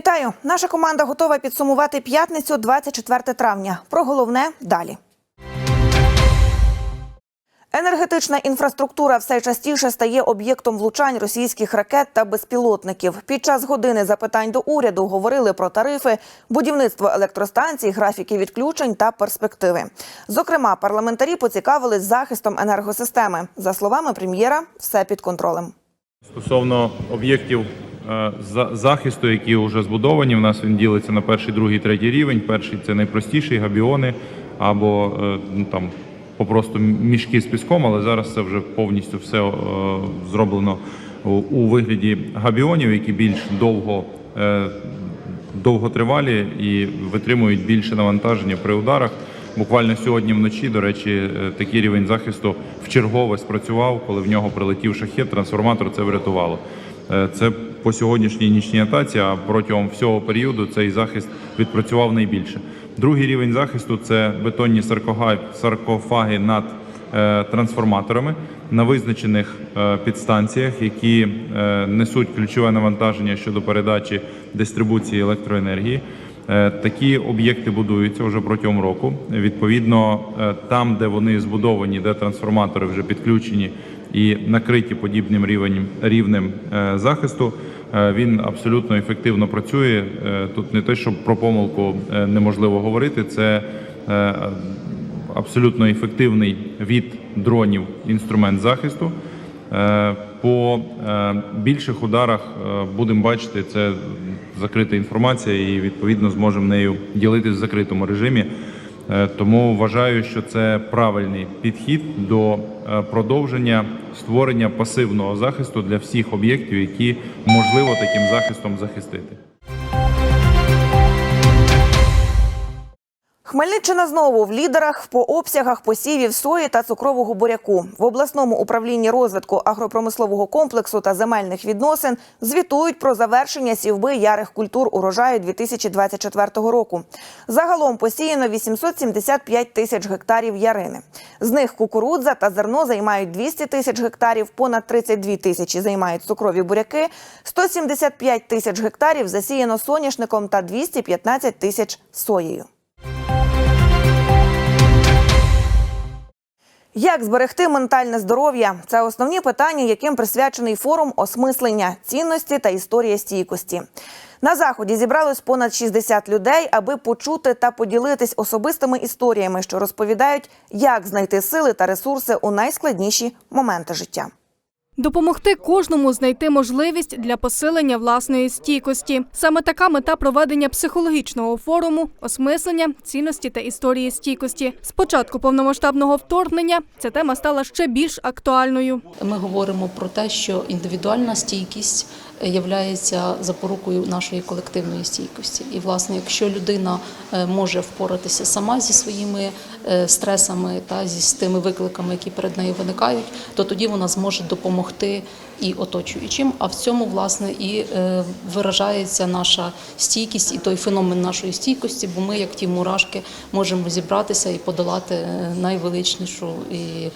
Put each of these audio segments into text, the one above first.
Вітаю! Наша команда готова підсумувати п'ятницю, 24 травня. Про головне далі. Енергетична інфраструктура все частіше стає об'єктом влучань російських ракет та безпілотників. Під час години запитань до уряду говорили про тарифи, будівництво електростанцій, графіки відключень та перспективи. Зокрема, парламентарі поцікавились захистом енергосистеми. За словами прем'єра, все під контролем. Стосовно об'єктів захисту, які вже збудовані, у нас він ділиться на перший, другий, третій рівень. Перший це найпростіший габіони або е, ну, там попросту мішки з піском, але зараз це вже повністю все е, зроблено у- вигляді габіонів, які більш довго. е, довготривалі і витримують більше навантаження при ударах. Буквально сьогодні вночі, до речі, е, такий рівень захисту вчергове спрацював, коли в нього прилетів шахет, трансформатор це врятувало. Е, Це по сьогоднішній нічній атаці, а протягом всього періоду цей захист відпрацював найбільше. Другий рівень захисту це бетонні саркофаги над е, трансформаторами на визначених е, підстанціях, які е, несуть ключове навантаження щодо передачі дистрибуції електроенергії. Такі об'єкти будуються вже протягом року. Відповідно, там, де вони збудовані, де трансформатори вже підключені і накриті подібним рівнем рівнем захисту, е, він абсолютно ефективно працює. Е, Тут не те, що про помилку е, неможливо говорити, це абсолютно ефективний від дронів інструмент захисту. По більших ударах будемо бачити, це закрита інформація, і відповідно зможемо нею ділитись в закритому режимі. Е, Тому вважаю, що це правильний підхід до е, продовження створення пасивного захисту для всіх об'єктів, які можливо таким захистом захистити. Хмельниччина знову в лідерах по обсягах посівів сої та цукрового буряку. В обласному управлінні розвитку агропромислового комплексу та земельних відносин звітують про завершення сівби ярих культур урожаю 2024 року. Загалом посіяно 875 тисяч гектарів ярини. З них кукурудза та зерно займають 200 тисяч гектарів, понад 32 тисячі займають цукрові буряки, 175 тисяч гектарів засіяно соняшником та 215 тисяч соєю. Як зберегти ментальне здоров'я? Це основні питання, яким присвячений форум осмислення цінності та історія стійкості. На заході зібралось понад 60 людей, аби почути та поділитись особистими історіями, що розповідають, як знайти сили та ресурси у найскладніші моменти життя. Допомогти кожному знайти можливість для посилення власної стійкості. Саме така мета проведення психологічного форуму, осмислення, цінності та історії стійкості. З початку повномасштабного вторгнення ця тема стала ще більш актуальною. Ми говоримо про те, що індивідуальна стійкість є запорукою нашої колективної стійкості. І, власне, якщо людина е, може впоратися сама зі своїми е, стресами та зі тими викликами, які перед нею виникають, то тоді вона зможе допомогти і оточуючим. А в цьому власне і е, виражається наша стійкість і той феномен нашої стійкості, бо ми, як ті мурашки, можемо зібратися і подолати найвеличнішу і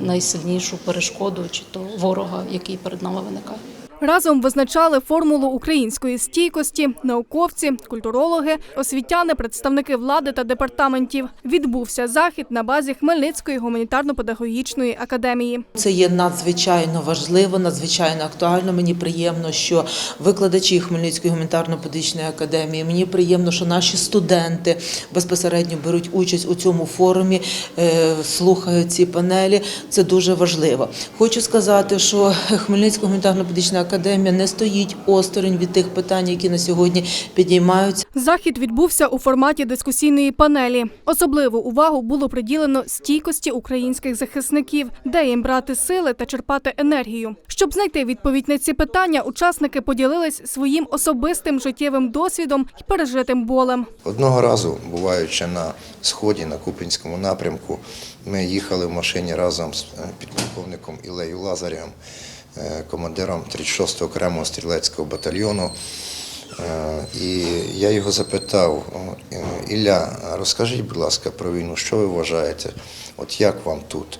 найсильнішу перешкоду чи то ворога, який перед нами виникає. Разом визначали формулу української стійкості науковці, культурологи, освітяни, представники влади та департаментів. Відбувся захід на базі Хмельницької гуманітарно-педагогічної академії. Це є надзвичайно важливо, надзвичайно актуально. Мені приємно, що викладачі Хмельницької гуманітарно-педагогічної академії. Мені приємно, що наші студенти безпосередньо беруть участь у цьому форумі, е, слухають ці панелі. Це дуже важливо. Хочу сказати, що Хмельницька гуманітарно-педагогічна академія не стоїть осторонь від тих питань, які на сьогодні підіймаються. Захід відбувся у форматі дискусійної панелі. Особливу увагу було приділено стійкості українських захисників, де їм брати сили та черпати енергію. Щоб знайти відповідь на ці питання, учасники поділились своїм особистим життєвим досвідом і пережитим болем. Одного разу, буваючи на сході на Купінському напрямку, ми їхали в машині разом з е, підполковником Ілею Лазарем, е, командиром 36-го окремого стрілецького батальйону. Е, І я його запитав, «Е, Ілля, розкажіть, будь ласка, про війну, що ви вважаєте? От як вам тут?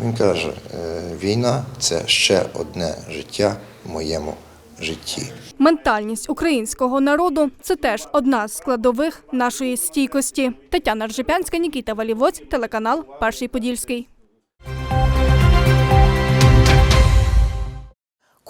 Він каже, «Е, війна це ще одне життя в моєму житті. Ментальність українського народу це теж одна з складових нашої стійкості. Тетяна Ржепянська, Нікіта Валівоць, телеканал Перший Подільський.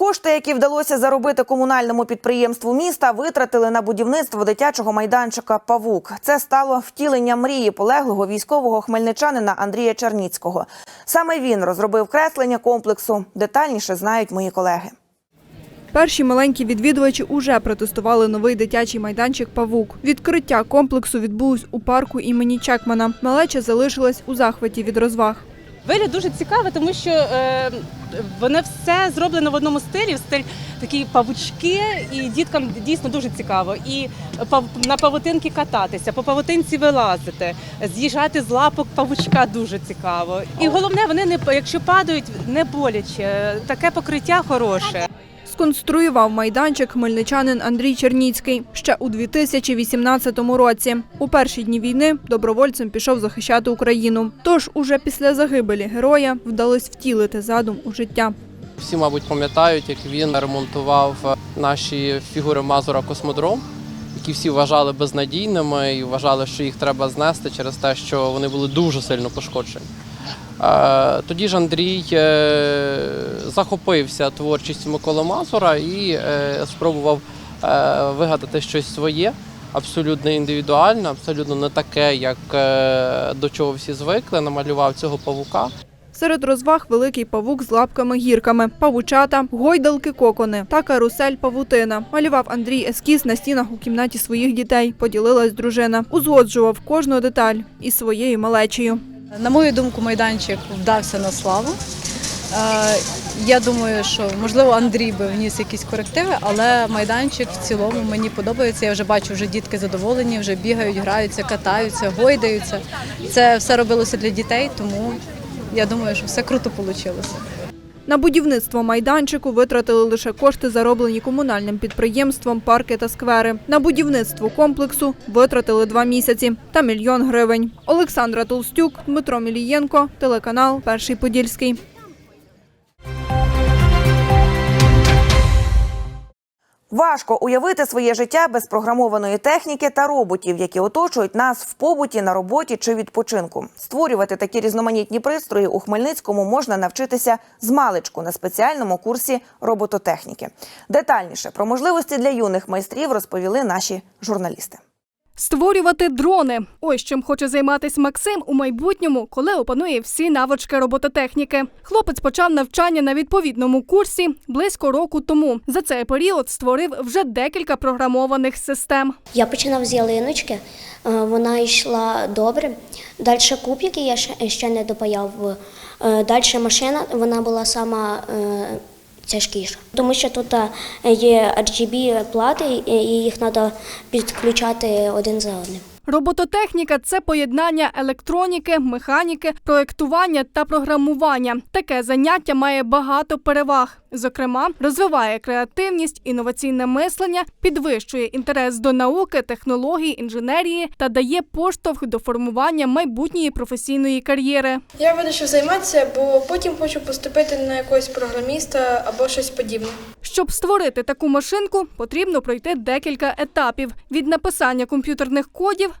Кошти, які вдалося заробити комунальному підприємству міста, витратили на будівництво дитячого майданчика Павук. Це стало втіленням мрії полеглого військового хмельничанина Андрія Черніцького. Саме він розробив креслення комплексу. Детальніше знають мої колеги. Перші маленькі відвідувачі уже протестували новий дитячий майданчик Павук. Відкриття комплексу відбулось у парку імені Чекмана. Малеча залишилась у захваті від розваг. Вигляд дуже цікавий, тому що е, воно все зроблено в одному стилі, в стиль такі павучки, і діткам дійсно дуже цікаво. І пав- на павутинки кататися, по павутинці вилазити, з'їжджати з лапок павучка дуже цікаво. І головне, вони не якщо падають, не боляче. Таке покриття хороше. Сконструював майданчик хмельничанин Андрій Черніцький ще у 2018 році. У перші дні війни добровольцем пішов захищати Україну. Тож уже після загибелі героя вдалось втілити задум у життя. Всі, мабуть, пам'ятають, як він ремонтував е, наші фігури Мазура Космодром, які всі вважали безнадійними і вважали, що їх треба знести через те, що вони були дуже сильно пошкоджені. Тоді ж Андрій е, захопився творчістю Миколи Мазура і е, спробував е, вигадати щось своє, абсолютно індивідуальне, абсолютно не таке, як до чого всі звикли. Намалював цього павука. Серед розваг великий павук з лапками-гірками, павучата, гойдалки кокони та карусель павутина. Малював Андрій ескіз на стінах у кімнаті своїх дітей. Поділилась дружина. Узгоджував кожну деталь із своєю малечею. На мою думку, майданчик вдався на славу. Е, Я думаю, що можливо Андрій би вніс якісь корективи, але майданчик в цілому мені подобається. Я вже бачу, вже дітки задоволені, вже бігають, граються, катаються, гойдаються. Це все робилося для дітей, тому я думаю, що все круто вийшло. На будівництво майданчику витратили лише кошти, зароблені комунальним підприємством парки та сквери. На будівництво комплексу витратили два місяці та мільйон гривень. Олександра Толстюк, Дмитро Мілієнко, телеканал Перший Подільський. Важко уявити своє життя без програмованої техніки та роботів, які оточують нас в побуті, на роботі чи відпочинку. Створювати такі різноманітні пристрої у Хмельницькому можна навчитися з маличку на спеціальному курсі робототехніки. Детальніше про можливості для юних майстрів розповіли наші журналісти. Створювати дрони. Ось чим хоче займатися Максим у майбутньому, коли опанує всі навички робототехніки. Хлопець почав навчання на відповідному курсі близько року тому. За цей період створив вже декілька програмованих систем. Я починав з ялиночки, е, вона йшла добре. Далі куб, я ще, ще не допаяв. Далі машина, вона була сама е, тяжкіша. Тому що тут е, є RGB плати, і їх треба підключати один за одним. Робототехніка це поєднання електроніки, механіки, проєктування та програмування. Таке заняття має багато переваг. Зокрема, розвиває креативність, інноваційне мислення, підвищує інтерес до науки, технологій, інженерії та дає поштовх до формування майбутньої професійної кар'єри. Я вирішив займатися, бо потім хочу поступити на якогось програміста або щось подібне. Щоб створити таку машинку, потрібно пройти декілька етапів від написання комп'ютерних кодів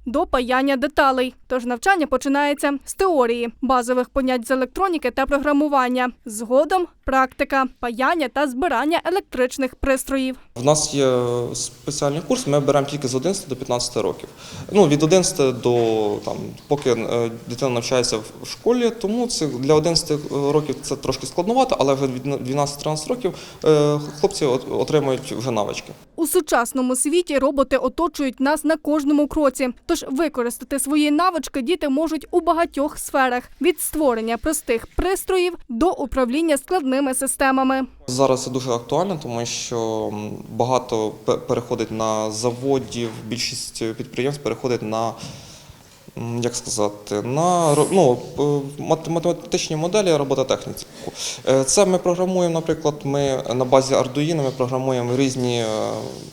до паяння деталей. Тож навчання починається з теорії, базових понять з електроніки та програмування. Згодом практика, паяння та збирання електричних пристроїв. В нас є спеціальний курс, ми беремо тільки з 11 до 15 років. Ну, від 11 до там, поки е, дитина навчається в школі, тому це для 11 років це трошки складновато, але вже від 12-13 років е, хлопці отримують вже навички. У сучасному світі роботи оточують нас на кожному кроці. Тож використати свої навички діти можуть у багатьох сферах від створення простих пристроїв до управління складними системами. Зараз це дуже актуально, тому що багато переходить на заводів, більшість підприємств переходить на. Як сказати, на ну, математичні моделі робототехніці. Е, Це ми програмуємо, наприклад, ми на базі Arduino ми програмуємо різні е,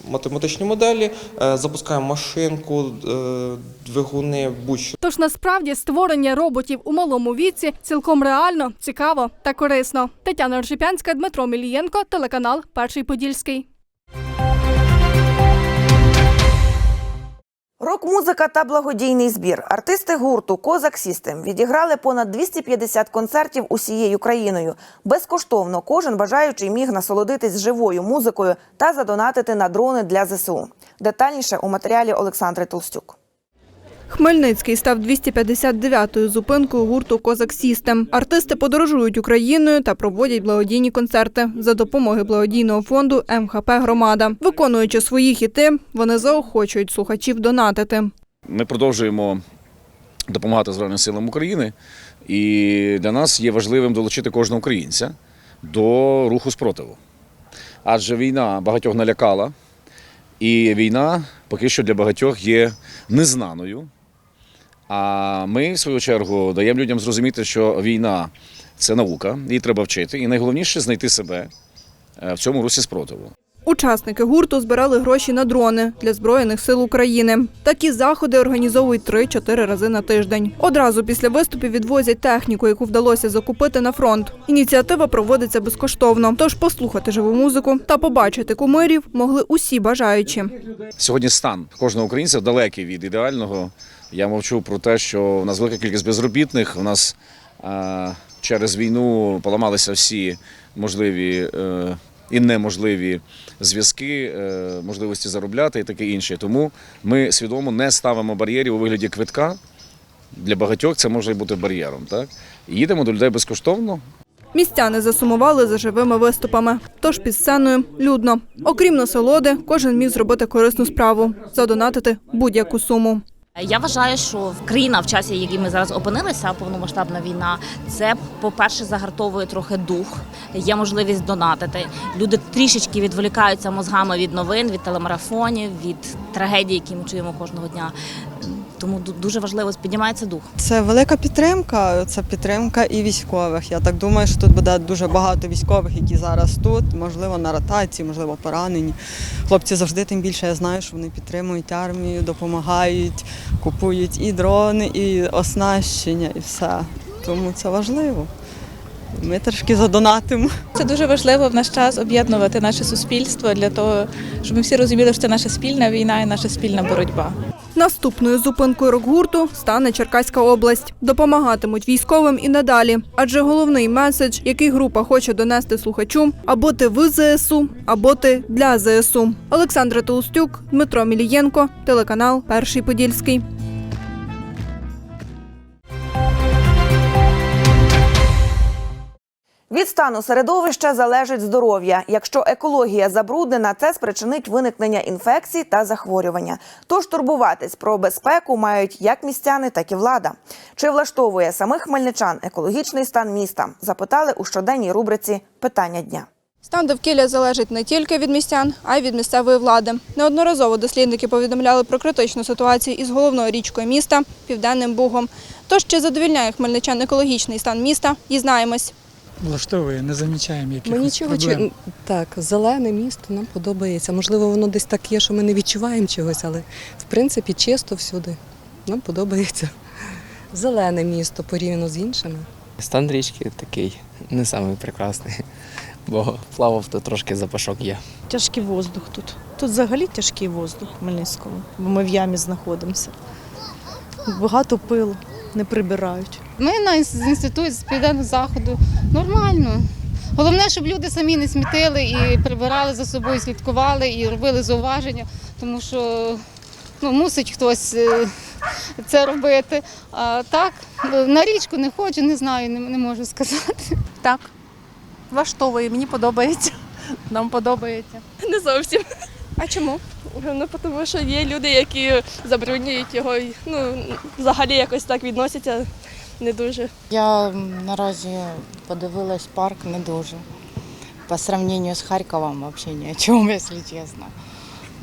математичні моделі, е, запускаємо машинку, двигуни, будь-що. Тож насправді створення роботів у малому віці цілком реально, цікаво та корисно. Тетяна Ржипянська, Дмитро Мілієнко, телеканал Перший Подільський. Рок-музика та благодійний збір. Артисти гурту Козак Сістем відіграли понад 250 концертів усією країною. Безкоштовно кожен бажаючий міг насолодитись живою музикою та задонатити на дрони для ЗСУ. Детальніше у матеріалі Олександри Толстюк. Хмельницький став 259-ю зупинкою гурту Козак Сістем. Артисти подорожують Україною та проводять благодійні концерти за допомоги благодійного фонду МХП Громада. Виконуючи свої хіти, вони заохочують слухачів донатити. Ми продовжуємо допомагати Збройним силам України, і для нас є важливим долучити кожного українця до руху спротиву. Адже війна багатьох налякала, і війна поки що для багатьох є незнаною. А ми, в свою чергу, даємо людям зрозуміти, що війна це наука, її треба вчити, і найголовніше знайти себе е, в цьому русі спротиву. Учасники гурту збирали гроші на дрони для Збройних сил України. Такі заходи організовують 3-4 рази на тиждень. Одразу після виступів відвозять техніку, яку вдалося закупити на фронт. Ініціатива проводиться безкоштовно. Тож послухати живу музику та побачити кумирів могли усі бажаючі. Сьогодні стан кожного українця далекий від ідеального. Я мовчу про те, що у нас велика кількість безробітних. У нас е, через війну поламалися всі можливі е, і неможливі зв'язки, е, можливості заробляти і таке інше. Тому ми свідомо не ставимо бар'єрів у вигляді квитка. Для багатьох це може бути бар'єром. Так? Їдемо до людей безкоштовно, Містяни засумували за живими виступами. Тож під сценою людно. Окрім насолоди, кожен міг зробити корисну справу задонатити будь-яку суму. Я вважаю, що країна в часі, в якій ми зараз опинилися, повномасштабна війна, це, по-перше, загартовує трохи дух, є можливість донатити. Люди трішечки відволікаються мозгами від новин, від телемарафонів, від трагедії, які ми чуємо кожного дня. Тому дуже важливо піднімається дух. Це велика підтримка. Це підтримка і військових. Я так думаю, що тут буде дуже багато військових, які зараз тут, можливо, на ротації, можливо, поранені. Хлопці завжди тим більше я знаю, що вони підтримують армію, допомагають, купують і дрони, і оснащення, і все. Тому це важливо. Ми трошки задонатимо. Це дуже важливо в наш час об'єднувати наше суспільство для того, щоб ми всі розуміли, що це наша спільна війна і наша спільна боротьба. Наступною зупинкою рок-гурту стане Черкаська область. Допомагатимуть військовим і надалі. Адже головний меседж, який група хоче донести слухачу, або ти в ЗСУ, або ти для ЗСУ. Олександра Толстюк, Дмитро Мілієнко, телеканал Перший Подільський. Від стану середовища залежить здоров'я. Якщо екологія забруднена, це спричинить виникнення інфекцій та захворювання. Тож турбуватись про безпеку мають як містяни, так і влада. Чи влаштовує самих хмельничан екологічний стан міста? Запитали у щоденній рубриці Питання дня. Стан довкілля залежить не тільки від містян, а й від місцевої влади. Неодноразово дослідники повідомляли про критичну ситуацію із головною річкою міста Південним Бугом. Тож чи задовільняє хмельничан екологічний стан міста, дізнаємось. Влаштовує, не замічаємо якихось Ми нічого проблем. чу... так, зелене місто нам подобається. Можливо, воно десь так є, що ми не відчуваємо чогось, але в принципі чисто всюди. Нам подобається зелене місто порівняно з іншими. Стан річки такий не самий прекрасний, бо плавав то трошки запашок є. Тяжкий воздух тут. Тут взагалі тяжкий воздух в Хмельницькому, бо ми в ямі знаходимося. Багато пилу, не прибирають. Ми на інс- з інституту з південного заходу нормально. Головне, щоб люди самі не смітили і прибирали за собою, слідкували і робили зауваження, тому що ну, мусить хтось е, це робити. А так, на річку не хочу, не знаю, не, не можу сказати. Так, влаштовує, мені подобається. Нам подобається. Не зовсім. А чому? Ну, тому що є люди, які забруднюють його, і, ну, взагалі якось так відносяться не дуже. Я наразі подивилась парк не дуже. По сравнению з Харковом взагалі ні о чому, якщо чесно.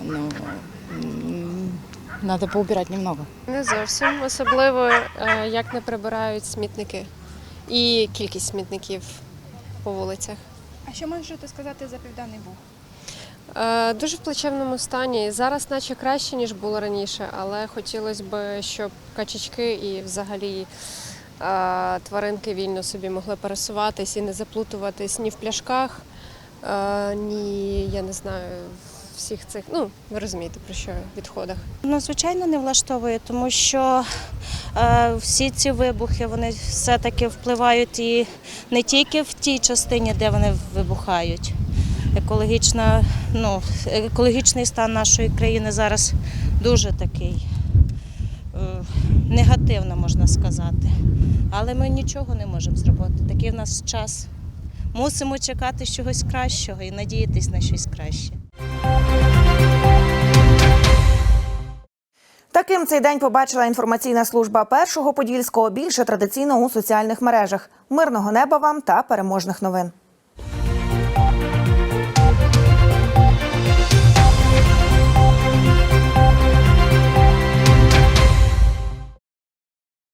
Ну, надо поубирати немного. Не зовсім, особливо е, як не прибирають смітники і кількість смітників по вулицях. А що можете сказати за Південний Буг? Е, Дуже в плачевному стані. Зараз наче краще, ніж було раніше, але хотілося б, щоб качечки і взагалі тваринки вільно собі могли пересуватись і не заплутуватись ні в пляшках, ні, я не знаю, всіх цих, ну ви розумієте про що відходах. Ну, звичайно, не влаштовує, тому що е, всі ці вибухи вони все-таки впливають і не тільки в тій частині, де вони вибухають. Екологічна, ну, екологічний стан нашої країни зараз дуже такий е, негативно, можна сказати. Але ми нічого не можемо зробити. Такий в нас час. Мусимо чекати чогось кращого і надіятись на щось краще. Таким цей день побачила інформаційна служба першого подільського більше традиційно у соціальних мережах. Мирного неба вам та переможних новин.